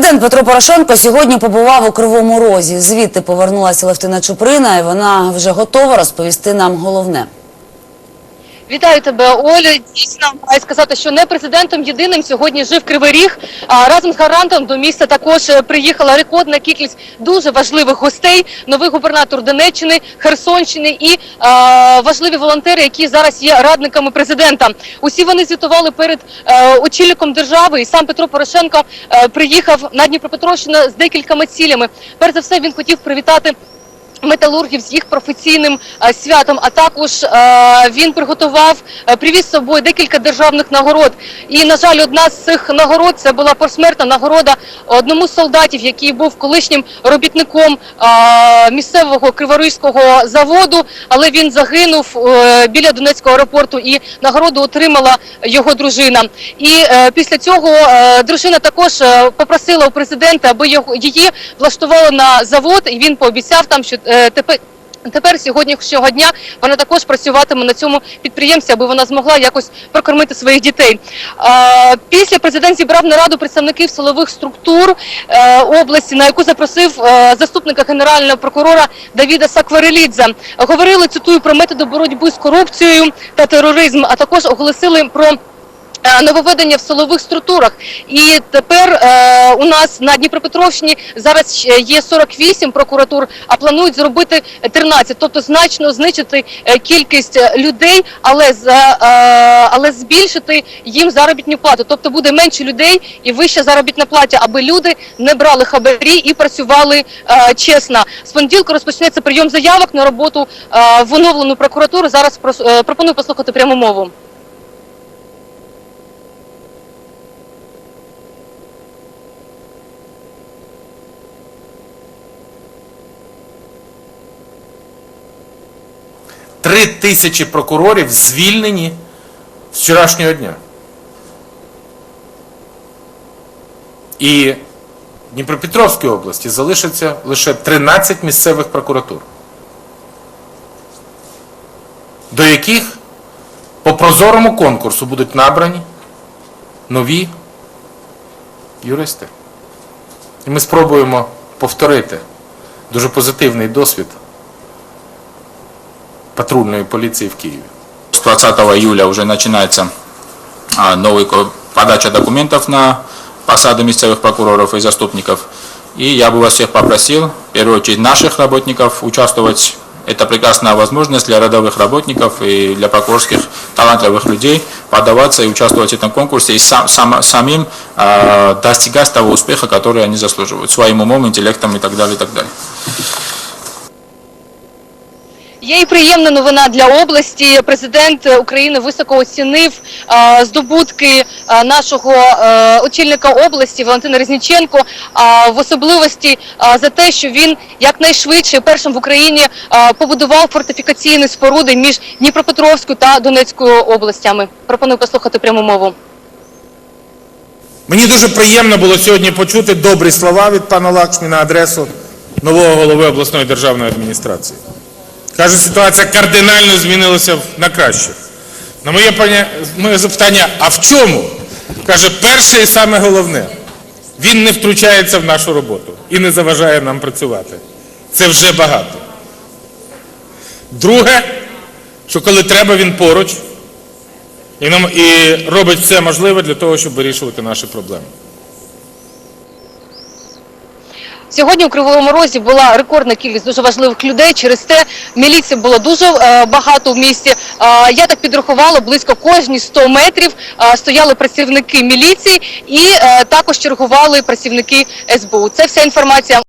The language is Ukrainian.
Президент Петро Порошенко сьогодні побував у Кривому Розі. Звідти повернулася Левтина Чуприна, і вона вже готова розповісти нам головне. Вітаю тебе, Олю. Дійсно, маю сказати, що не президентом єдиним сьогодні жив Кривий Ріг. А разом з гарантом до міста також е, приїхала рекордна кількість дуже важливих гостей. Новий губернатор Донеччини, Херсонщини і е, важливі волонтери, які зараз є радниками президента. Усі вони звітували перед е, очільником держави. І сам Петро Порошенко е, приїхав на Дніпропетровщину з декількома цілями. Перш за все, він хотів привітати металургів з їх професійним е, святом. А також е, він приготував, е, привіз з собою декілька державних нагород. І на жаль, одна з цих нагород це була посмертна нагорода одному з солдатів, який був колишнім робітником місцевого криворізького заводу, але він загинув біля Донецького аеропорту. І нагороду отримала його дружина. І після цього дружина також попросила у президента, аби його її влаштували на завод, і він пообіцяв там, що тепер. Тепер з сьогоднішнього дня вона також працюватиме на цьому підприємстві, аби вона змогла якось прокормити своїх дітей. Е, Після президент зібрав нараду представників силових структур е, області, на яку запросив е, заступника генерального прокурора Давіда Сакварелідзе. Говорили цитую про методи боротьби з корупцією та тероризм, а також оголосили про. Е, Нововведення в силових структурах, і тепер е, у нас на Дніпропетровщині зараз є 48 прокуратур, а планують зробити 13, тобто значно знищити е, кількість е, людей, але за е, але збільшити їм заробітну плату. Тобто буде менше людей і вища заробітна плата, аби люди не брали хабарі і працювали е, чесно. З понеділка розпочнеться прийом заявок на роботу е, в оновлену прокуратуру. Зараз прос- е, пропоную послухати пряму мову. Три тисячі прокурорів звільнені з вчорашнього дня. І в Дніпропетровській області залишиться лише 13 місцевих прокуратур, до яких по прозорому конкурсу будуть набрані нові юристи. І ми спробуємо повторити дуже позитивний досвід патрульної поліції в Києві. С 20 июля уже начинается а, новый ко- подача документов на посады местных прокуроров и заступников. И я бы вас всех попросил, в первую очередь наших работников, участвовать. Это прекрасная возможность для рядовых работников и для прокурорских талантливых людей подаваться и участвовать в этом конкурсе и сам, сам- самим а, достигать того успеха, который они заслуживают, своим умом, интеллектом и так далее, и так далее. Є і приємна новина для області. Президент України високо оцінив здобутки нашого очільника області Валентина Резніченко, в особливості за те, що він якнайшвидше першим в Україні побудував фортифікаційні споруди між Дніпропетровською та Донецькою областями. Пропоную послухати пряму мову. Мені дуже приємно було сьогодні почути добрі слова від пана Лакшмі на адресу нового голови обласної державної адміністрації. Каже, ситуація кардинально змінилася на краще. На моє, моє запитання, а в чому? Каже, перше і саме головне, він не втручається в нашу роботу і не заважає нам працювати. Це вже багато. Друге, що коли треба, він поруч і робить все можливе для того, щоб вирішувати наші проблеми. Сьогодні у Кривому Розі була рекордна кількість дуже важливих людей. Через те міліції було дуже е, багато в місті. Я так підрахувала, близько кожні 100 метрів стояли працівники міліції і е, також чергували працівники СБУ. Це вся інформація.